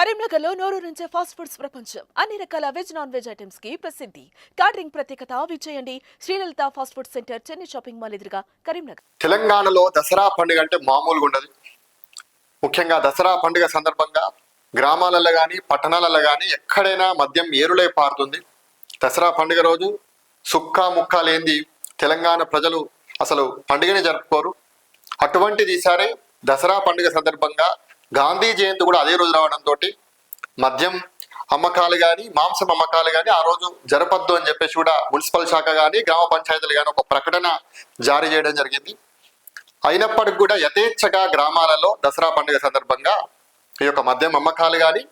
కరీంనగర్లో నోరు నుంచే ఫాస్ట్ ఫుడ్స్ ప్రపంచం. అన్ని రకాల వెజ్ నాన్ వెజ్ ఐటమ్స్కి ప్రసిద్ధి. క్యాటరింగ్ ప్రత్యేకత విజయండి Srilalitha fast food center Chennai shopping mall ఎదురుగా కరీంనగర్. తెలంగాణలో దసరా పండుగ అంటే మామూలుగా ఉండదు. ముఖ్యంగా దసరా పండుగ సందర్భంగా గ్రామాలలో కానీ పట్టణాలలో కానీ ఎక్కడైనా మద్యం ఏరులై పారుతుంది. దసరా పండుగ రోజు సుక్క ముక్క లేనిది తెలంగాణ ప్రజలు అసలు పండుగనే జరుపుకోరు. అటువంటిది ఈసారి దసరా పండుగ సందర్భంగా గాంధీ జయంతి కూడా అదే రోజు రావడంతో మద్యం అమ్మకాలు కానీ మాంసం అమ్మకాలు కానీ ఆ రోజు జరపద్దు అని చెప్పేసి కూడా మున్సిపల్ శాఖ కానీ గ్రామ పంచాయతీలు కానీ ఒక ప్రకటన జారీ చేయడం జరిగింది. అయినప్పటికి కూడా యథేచ్ఛగా గ్రామాలలో దసరా పండుగ సందర్భంగా ఈ యొక్క మద్యం అమ్మకాలు కానీ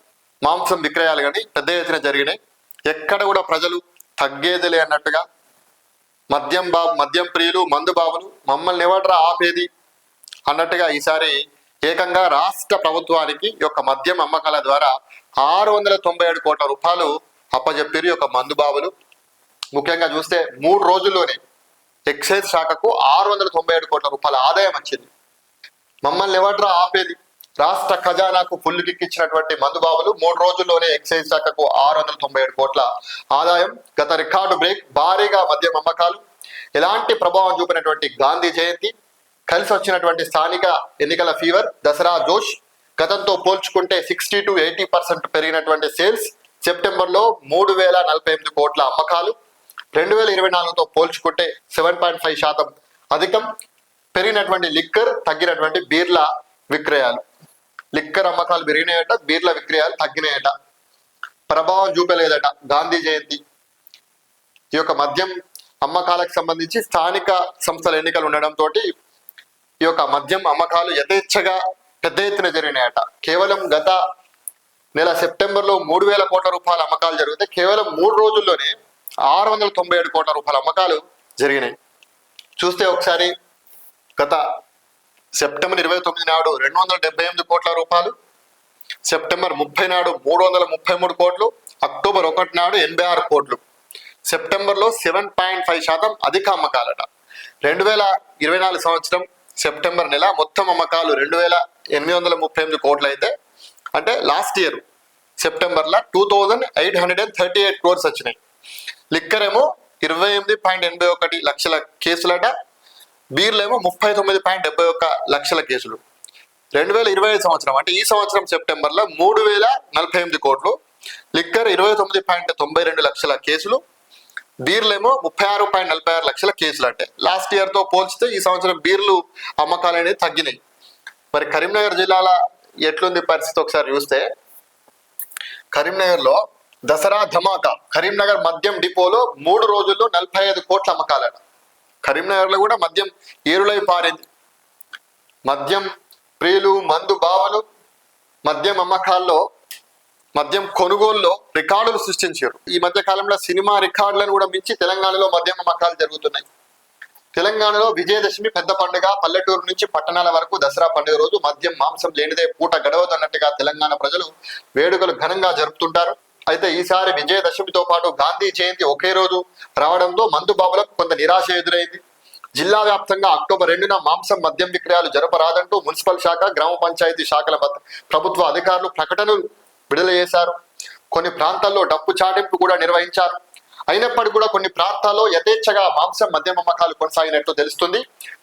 మాంసం విక్రయాలు కానీ పెద్ద ఎత్తున జరిగినాయి. ఎక్కడ కూడా ప్రజలు తగ్గేదిలే అన్నట్టుగా మద్యం బాబు మద్యం ప్రియులు మందు బాబులు మమ్మల్ని ఎవడరా ఆపేది అన్నట్టుగా ఈసారి ఏకంగా రాష్ట్ర ప్రభుత్వానికి ఈ యొక్క మద్యం అమ్మకాల ద్వారా ఆరు వందల తొంభై ఏడు కోట్ల రూపాయలు అప్పజెప్పారు యొక్క మందు బాబులు. ముఖ్యంగా చూస్తే మూడు రోజుల్లోనే ఎక్సైజ్ శాఖకు ఆరు వందల తొంభై ఏడు కోట్ల రూపాయల ఆదాయం వచ్చింది. మమ్మల్ని ఎవడ్రా ఆపేది? రాష్ట్ర ఖజానాకు పుల్లుకిక్కిచ్చినటువంటి మందుబాబులు మూడు రోజుల్లోనే ఎక్సైజ్ శాఖకు ఆరు వందల తొంభై ఏడు కోట్ల ఆదాయం. గత రికార్డు బ్రేక్ భారీగా మద్యం అమ్మకాలు. ఎలాంటి ప్రభావం చూపినటువంటి గాంధీ జయంతి? కలిసి వచ్చినటువంటి స్థానిక ఎన్నికల ఫీవర్ దసరా జోష్ గతంతో పోల్చుకుంటే సిక్స్టీ టు ఎయిటీ పర్సెంట్ పెరిగినటువంటి సేల్స్ సెప్టెంబర్లో మూడు వేల నలభై ఎనిమిది కోట్ల అమ్మకాలు. రెండు వేల ఇరవై నాలుగుతో పోల్చుకుంటే సెవెన్ పాయింట్ ఫైవ్ శాతం అధికం. పెరిగినటువంటి లిక్కర్ తగ్గినటువంటి బీర్ల విక్రయాలు. లిక్కర్ అమ్మకాలు పెరిగినాయట బీర్ల విక్రయాలు తగ్గినాయట. ప్రభావం చూపలేదట గాంధీ జయంతి. ఈ యొక్క మద్యం అమ్మకాలకు సంబంధించి స్థానిక సంస్థల ఎన్నికలు ఉండడంతో ఈ యొక్క మద్యం అమ్మకాలు యథేచ్ఛగా పెద్ద ఎత్తున జరిగినాయట. కేవలం గత నెల సెప్టెంబర్లో మూడు వేల కోట్ల రూపాయల అమ్మకాలు జరిగితే కేవలం మూడు రోజుల్లోనే ఆరు వందల తొంభై ఏడు కోట్ల రూపాయల అమ్మకాలు జరిగినాయి. చూస్తే ఒకసారి గత సెప్టెంబర్ ఇరవై తొమ్మిది నాడు రెండు వందల డెబ్బై ఎనిమిది కోట్ల రూపాయలు సెప్టెంబర్ ముప్పై నాడు మూడు వందల ముప్పై మూడు కోట్లు అక్టోబర్ ఒకటి నాడు ఎనభై ఆరు కోట్లు. సెప్టెంబర్లో సెవెన్ పాయింట్ ఫైవ్ శాతం అధిక అమ్మకాలట. రెండు వేల ఇరవై నాలుగు సంవత్సరం సెప్టెంబర్ నెల మొత్తం అమ్మకాలు రెండు వేల ఎనిమిది వందల ముప్పై ఎనిమిది కోట్లు అయితే అంటే లాస్ట్ ఇయర్ సెప్టెంబర్లో two thousand eight hundred and thirty eight crores వచ్చినాయి. లిక్కర్ ఏమో ఇరవై ఎనిమిది పాయింట్ ఎనభై ఒకటి లక్షల కేసులట బీర్లు ఏమో ముప్పై తొమ్మిది పాయింట్ డెబ్బై ఒక్క లక్షల కేసులు. రెండు వేల ఇరవై ఐదు సంవత్సరం అంటే ఈ సంవత్సరం సెప్టెంబర్లో మూడు వేల నలభై ఎనిమిది కోట్లు లిక్కర్ ఇరవై తొమ్మిది పాయింట్ తొంభై రెండు లక్షల కేసులు బీర్లేమో ముప్పై ఆరు పాయింట్ నలభై ఆరు లక్షల కేసులు అంటే. లాస్ట్ ఇయర్తో పోల్చితే ఈ సంవత్సరం బీర్లు అమ్మకాలు అనేది తగ్గినాయి. మరి కరీంనగర్ జిల్లాల ఎట్లుంది పరిస్థితి ఒకసారి చూస్తే కరీంనగర్లో దసరా ధమాకా కరీంనగర్ మద్యం డిపోలో మూడు రోజుల్లో నలభై ఐదు కోట్ల అమ్మకాలట. కరీంనగర్లో కూడా మద్యం ఏరులై పారింది. మద్యం ప్రియులు మందు బావలు మద్యం అమ్మకాల్లో మద్యం కొనుగోలులో రికార్డులు సృష్టించారు. ఈ మధ్య కాలంలో సినిమా రికార్డులను కూడా మించి తెలంగాణలో మద్యం అమ్మకాలు జరుగుతున్నాయి. తెలంగాణలో విజయదశమి పెద్ద పండుగ పల్లెటూరు నుంచి పట్టణాల వరకు దసరా పండుగ రోజు మద్యం మాంసం లేనిదే పూట గడవదన్నట్టుగా తెలంగాణ ప్రజలు వేడుకలు ఘనంగా జరుపుతుంటారు. అయితే ఈసారి విజయదశమితో పాటు గాంధీ జయంతి ఒకే రోజు రావడంతో మందు బాబులకు కొంత నిరాశ ఎదురైంది. జిల్లా వ్యాప్తంగా అక్టోబర్ రెండున మాంసం మద్యం విక్రయాలు జరపరాదంటూ మున్సిపల్ శాఖ గ్రామ పంచాయతీ శాఖల ప్రభుత్వ అధికారులు ప్రకటనలు విడుదల చేశారు. కొన్ని ప్రాంతాల్లో డప్పు చాటింపు కూడా నిర్వహించారు. అయినప్పటికీ కూడా కొన్ని ప్రాంతాల్లో యథేచ్ఛగా మాంసం మద్యం అమ్మకాలు కొనసాగినట్లు తెలుస్తుంది.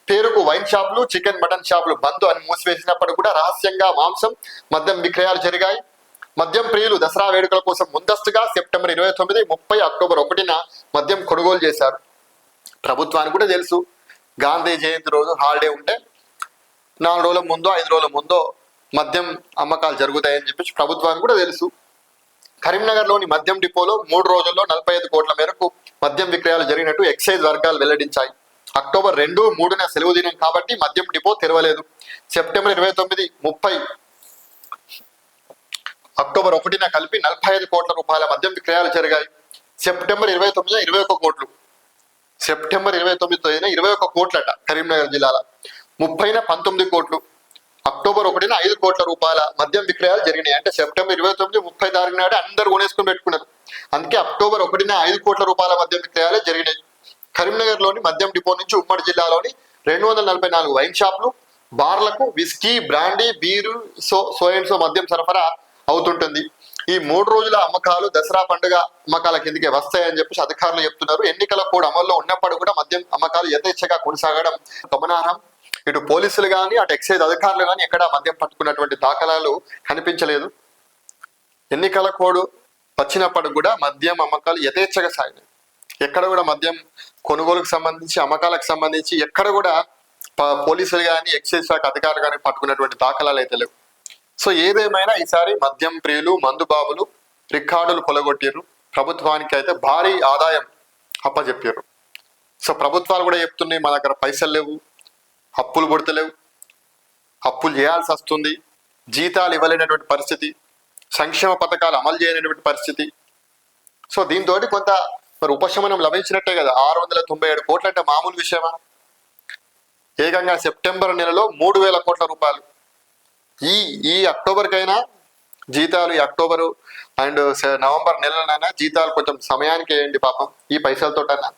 పేరుకు వైన్ షాపులు చికెన్ మటన్ షాపులు బంద్ అని మూసివేసినప్పటికీ కూడా రహస్యంగా మాంసం మద్యం విక్రయాలు జరిగాయి. మద్యం ప్రియులు దసరా వేడుకల కోసం ముందస్తుగా సెప్టెంబర్ ఇరవై తొమ్మిది ముప్పై అక్టోబర్ ఒకటిన మద్యం కొనుగోలు చేశారు. ప్రభుత్వానికి కూడా తెలుసు. గాంధీ జయంతి రోజు హాలిడే ఉంటే నాలుగు రోజుల ముందో ఐదు రోజుల ముందో మద్యం అమ్మకాలు జరుగుతాయని చెప్పేసి ప్రభుత్వానికి కూడా తెలుసు. కరీంనగర్లోని మద్యం డిపోలో మూడు రోజుల్లో నలభై ఐదు కోట్ల మేరకు మద్యం విక్రయాలు జరిగినట్టు ఎక్సైజ్ వర్గాలు వెల్లడించాయి. అక్టోబర్ రెండు మూడున సెలవు దినం కాబట్టి మద్యం డిపో తెరవలేదు. సెప్టెంబర్ ఇరవై తొమ్మిది ముప్పై అక్టోబర్ ఒకటిన కలిపి నలభై ఐదు కోట్ల రూపాయల మద్యం విక్రయాలు జరిగాయి. సెప్టెంబర్ ఇరవై తొమ్మిదిన ఇరవై ఒక్క కోట్లు. సెప్టెంబర్ ఇరవై తొమ్మిది తేదీన ఇరవై ఒక్క కోట్లట కరీంనగర్ జిల్లాల. ముప్పైన పంతొమ్మిది కోట్లు. అక్టోబర్ ఒకటిన ఐదు కోట్ల రూపాయల మద్యం విక్రయాలు జరిగినాయి. అంటే సెప్టెంబర్ ఇరవై తొమ్మిది ముప్పై తారీఖు నాడు అందరు కొనేసుకుని పెట్టుకున్నారు. అందుకే అక్టోబర్ ఒకటిన ఐదు కోట్ల రూపాయల మద్యం విక్రయాలు జరిగినాయి. కరీంనగర్లోని మద్యం డిపో నుంచి ఉమ్మడి జిల్లాలోని రెండు వందల నలభై నాలుగు వైన్ షాపులు బార్లకు whisky brandy beer so so and so so మద్యం సరఫరా అవుతుంటుంది. ఈ మూడు రోజుల అమ్మకాలు దసరా పండుగ అమ్మకాల కిందకే వస్తాయని చెప్పేసి అధికారులు చెప్తున్నారు. ఎన్నికల కోడ్ అమల్లో ఉన్నప్పుడు కూడా మద్యం అమ్మకాలు యథేచ్ఛగా కొనసాగడం గమనార్హం. ఇటు పోలీసులు కానీ అటు ఎక్సైజ్ అధికారులు కానీ ఎక్కడ మద్యం పట్టుకున్నటువంటి దాఖలాలు కనిపించలేదు. ఎన్నికల కోడ్ వచ్చినప్పుడు కూడా మద్యం అమ్మకాలు యథేచ్ఛగా సాగినాయి. ఎక్కడ కూడా మద్యం కొనుగోలుకు సంబంధించి అమ్మకాలకు సంబంధించి ఎక్కడ కూడా పోలీసులు కానీ ఎక్సైజ్ శాఖ అధికారులు కానీ పట్టుకున్నటువంటి దాఖలాలు అయితే లేవు. సో ఏదేమైనా ఈసారి మద్యం ప్రియులు మందు బాబులు రికార్డులు కొలగొట్టారు ప్రభుత్వానికి అయితే భారీ ఆదాయం అప్పచెప్పారు సో ప్రభుత్వాలు కూడా చెప్తున్నాయి మా దగ్గర పైసలు లేవు అప్పులు పుడతలేవు అప్పులు చేయాల్సి వస్తుంది. జీతాలు ఇవ్వలేనటువంటి పరిస్థితి. సంక్షేమ పథకాలు అమలు చేయలేనటువంటి పరిస్థితి. సో దీంతో కొంత మరి ఉపశమనం లభించినట్టే కదా. ఆరు వందల తొంభై ఏడు కోట్లు అంటే మామూలు విషయమా? ఏకంగా సెప్టెంబర్ నెలలో మూడు వేల కోట్ల రూపాయలు. ఈ ఈ అక్టోబర్కైనా జీతాలు ఈ అక్టోబరు అండ్ నవంబర్ నెలలనైనా జీతాలు కొంచెం సమయానికి వేయండి పాపం. ఈ పైసలతోటైనా